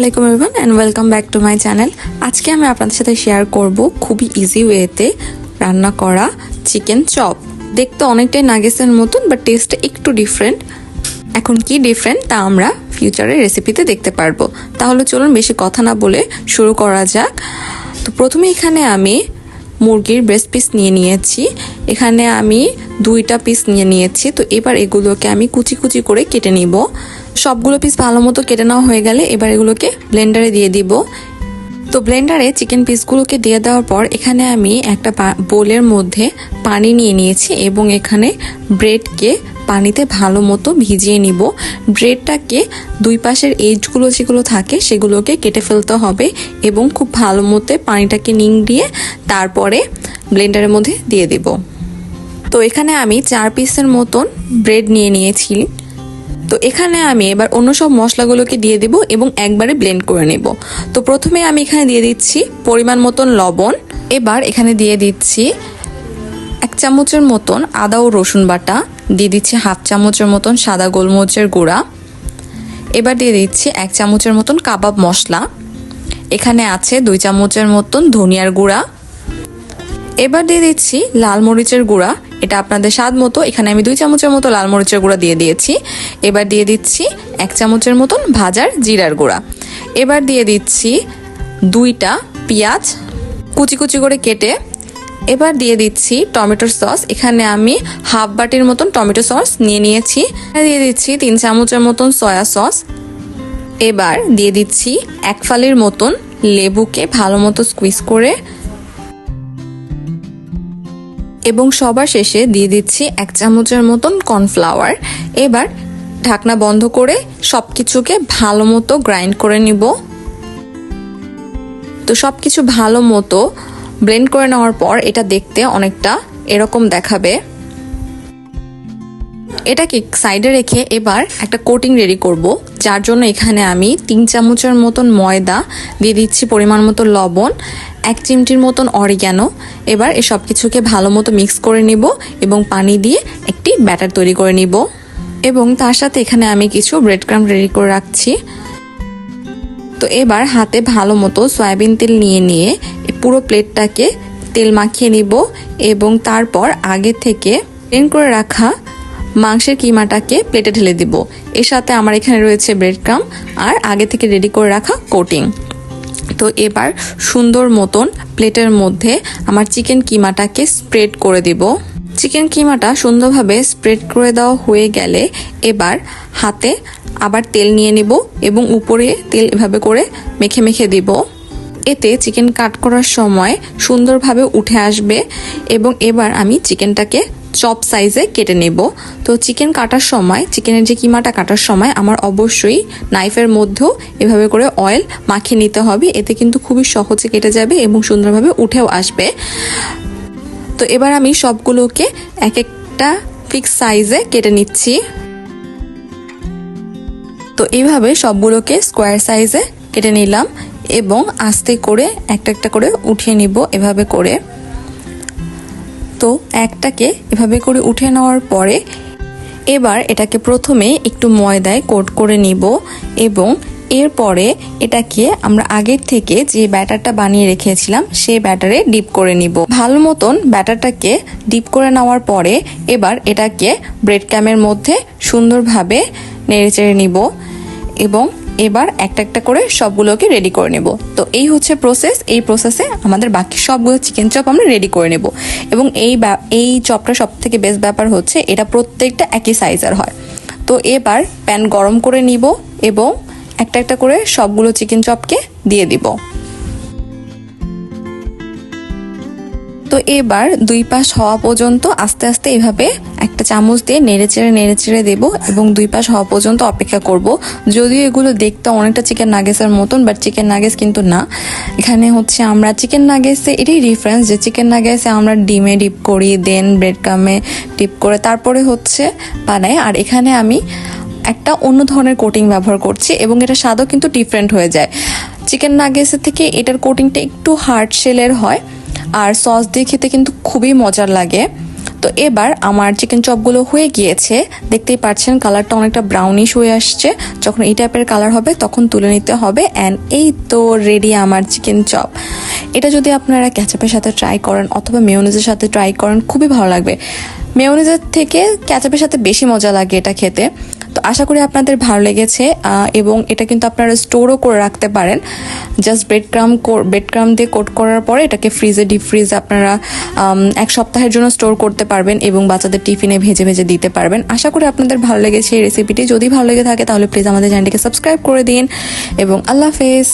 আলাইকুম everyone and welcome back to my channel আজকে আমি আপনাদের সাথে শেয়ার করব খুবই ইজি ওয়েতে রান্না করা চিকেন চপ দেখতে অনেকটাই নাগেসের মতন বাট টেস্টটা একটু ডিফারেন্ট এখন কি ডিফারেন্ট তা আমরা ফিউচারের রেসিপিতে দেখতে পারব। তাহলে চলুন বেশি কথা না বলে শুরু করা যাক। তো প্রথমে এখানে আমি মুরগির ব্রেস্ট পিস নিয়ে নিয়েছি। এখানে আমি দুইটা পিস নিয়ে নিয়েছি। তো এবার এগুলোকে আমি কুচি কুচি করে কেটে নিব। সবগুলো পিস ভালো মতো কেটে নেওয়া হয়ে গেলে এবার এগুলোকে ব্লেন্ডারে দিয়ে দিব। তো ব্লেন্ডারে চিকেন পিসগুলোকে দিয়ে দেওয়ার পর এখানে আমি একটা বোলের মধ্যে পানি নিয়ে নিয়েছি এবং এখানে ব্রেডকে পানিতে ভালো মতো ভিজিয়ে নিব। ব্রেডটাকে দুই পাশের এজগুলো যেগুলো থাকে সেগুলোকে কেটে ফেলতে হবে এবং খুব ভালো মতো পানিটাকে নিংড়িয়ে তারপরে ব্লেন্ডারের মধ্যে দিয়ে দেব। তো এখানে আমি চার পিসের মতন ব্রেড নিয়ে নিয়েছি। তো এখানে আমি এবার অন্য সব মশলাগুলোকে দিয়ে দেব এবং একবারে ব্লেন্ড করে নেব। তো প্রথমে আমি এখানে দিয়ে দিচ্ছি পরিমাণ মতন লবণ। এবার এখানে দিয়ে দিচ্ছি এক চামচের মতন আদা ও রসুন বাটা। দিয়ে দিচ্ছি হাফ চামচের মতন সাদা গোলমরিচের গুঁড়া। এবার দিয়ে দিচ্ছি এক চামচের মতন কাবাব মশলা। এখানে আছে দুই চামচের মতন ধনিয়ার গুঁড়া। এবার দিয়ে দিচ্ছি লাল মরিচের গুঁড়া। এটা আপনাদের স্বাদ মতো। এখানে আমি দুই চামচের মতো লাল মরিচের গুঁড়া দিয়ে দিয়েছি। এবার দিয়ে দিচ্ছি এক চামচের মতন ভাজার জিরার গুঁড়া। এবার দিয়ে দিচ্ছি দুইটা পেঁয়াজ। কুচি কুচি করে কেটে এবার দিয়ে দিচ্ছি টমেটোর সস। এখানে আমি হাফ বাটির মতন টমেটো সস নিয়ে নিয়েছি। দিয়ে দিচ্ছি তিন চামচের মতন সয়া সস। এবার দিয়ে দিচ্ছি এক ফালির মতন লেবুকে ভালো মতো স্কুইজ করে এবং সবার শেষে দিয়ে দিচ্ছি এক চামচের মতন কর্নফ্লাওয়ার। এবার ঢাকনা বন্ধ করে সব কিছুকে ভালো মতো গ্রাইন্ড করে নিব। তো সব কিছু ভালো মতো ব্লেন্ড করে নেওয়ার পর এটা দেখতে অনেকটা এরকম দেখাবে। এটাকে সাইডে রেখে এবার একটা কোটিং রেডি করব, যার জন্য এখানে আমি তিন চামচের মতন ময়দা দিয়ে দিচ্ছি পরিমাণ মতো লবণ, এক চিমটির মতন অরিগ্যানো। এবার এই সব কিছুকে ভালো মতো মিক্স করে নিব এবং পানি দিয়ে একটি ব্যাটার তৈরি করে নিব। এবং তার সাথে এখানে আমি কিছু ব্রেড ক্রাম রেডি করে রাখছি। তো এবার হাতে ভালো মতো সয়াবিন তেল নিয়ে নিয়ে পুরো প্লেটটাকে তেল মাখিয়ে নিব এবং তারপর আগে থেকে প্লেন করে রাখা মাংসের কিমাটাকে প্লেটে ঢেলে দিব। এর সাথে আমার এখানে রয়েছে ব্রেড ক্রাম আর আগে থেকে রেডি করে রাখা কোটিং তো এবার সুন্দর মতন প্লেটের মধ্যে আমার চিকেন কিমাটাকে স্প্রেড করে দিব। চিকেন কিমাটা সুন্দরভাবে স্প্রেড করে দেওয়া হয়ে গেলে এবার হাতে আবার তেল নিয়ে নিব এবং উপরে তেল এভাবে করে মেখে মেখে দিব। এতে চিকেন কাট করার সময় সুন্দরভাবে উঠে আসবে এবং এবার আমি চিকেনটাকে চপ সাইজে কেটে নেব। তো চিকেন কাটার সময়, চিকেনের যে কিমাটা কাটার সময়, আমার অবশ্যই নাইফের মধ্যেও এভাবে করে অয়েল মাখিয়ে নিতে হবে। এতে কিন্তু খুবই সহজে কেটে যাবে এবং সুন্দরভাবে উঠেও আসবে। তো এবার আমি সবগুলোকে এক একটা ফিক্স সাইজে কেটে নিচ্ছি। তো এইভাবে সবগুলোকে স্কোয়ার সাইজে কেটে নিলাম এবং আস্তে করে একটা একটা করে উঠিয়ে নিব এভাবে করে। তো একটাকে এভাবে করে উঠে নেওয়ার পরে এবার এটাকে প্রথমে একটু ময়দায় কোট করে নিব এবং এরপরে এটাকে আমরা আগের থেকে যে ব্যাটারটা বানিয়ে রেখেছিলাম সেই ব্যাটারে ডিপ করে নিব। ভালো মতন ব্যাটারটাকে ডিপ করে নেওয়ার পরে এবার এটাকে ব্রেড ক্যামের মধ্যে সুন্দরভাবে নেড়ে চেড়ে নিব এবং এবার একটা একটা করে সবগুলোকে রেডি করে নেব। তো এই হচ্ছে প্রসেস এই প্রসেসে আমাদের বাকি সবগুলো চিকেন চপ আমরা রেডি করে নেব। এবং এই এই চপটা সব থেকে বেস্ট ব্যাপার হচ্ছে এটা প্রত্যেকটা একই সাইজের হয়। তো এবার প্যান গরম করে নিব এবং একটা একটা করে সবগুলো চিকেন চপকে দিয়ে দিব। তো এবার দুই পাশ হওয়া পর্যন্ত আস্তে আস্তে এভাবে একটা চামচ দিয়ে নেড়ে চেড়ে নেড়ে চেড়ে দেবো এবং দুই পাশ হওয়া পর্যন্ত অপেক্ষা করব। যদিও এগুলো দেখতে অনেকটা চিকেন নাগেসের মতন বাট চিকেন নাগেস কিন্তু না। এখানে হচ্ছে আমরা চিকেন নাগেসে এটাই ডিফারেন্স যে চিকেন নাগেসে আমরা ডিমে ডিপ করি দেন ব্রেড কামে ডিপ করে, তারপরে হচ্ছে বানাই। আর এখানে আমি একটা অন্য ধরনের কোটিং ব্যবহার করছি এবং এটা স্বাদও কিন্তু ডিফারেন্ট হয়ে যায়। চিকেন নাগেসের থেকে এটার কোটিংটা একটু হার্ড শেলের হয়। আর সস দিয়ে খেতে কিন্তু খুবই মজার লাগে। তো এবার আমার চিকেন চপগুলো হয়ে গিয়েছে। দেখতেই পাচ্ছেন কালারটা অনেকটা ব্রাউনিশ হয়ে আসছে। যখন এই টাইপের কালার হবে, তখন তুলে নিতে হবে। অ্যান্ড এই তো রেডি আমার চিকেন চপ এটা যদি আপনারা ক্যাচাপের সাথে ট্রাই করেন অথবা মেয়নিজের সাথে ট্রাই করেন, খুবই ভালো লাগবে। মেয়নিজের থেকে ক্যাচাপের সাথে বেশি মজা লাগে এটা খেতে। তো আশা করি আপনাদের ভালো লেগেছে এবং এটা কিন্তু আপনারা স্টোরও করে রাখতে পারেন। Just bread crumb bread crumb দিয়ে কোট করার পরে এটাকে ফ্রিজে ডিপ ফ্রিজে আপনারা এক সপ্তাহের জন্য স্টোর করতে পারবেন এবং বাচ্চাদের টিফিনে ভেজে ভেজে দিতে পারবেন। আশা করি আপনাদের ভালো লেগেছে এই রেসিপিটি যদি ভালো লেগে থাকে তাহলে প্লিজ আমাদের চ্যানেলটিকে সাবস্ক্রাইব করে দিন, এবং আল্লাহ হাফেজ।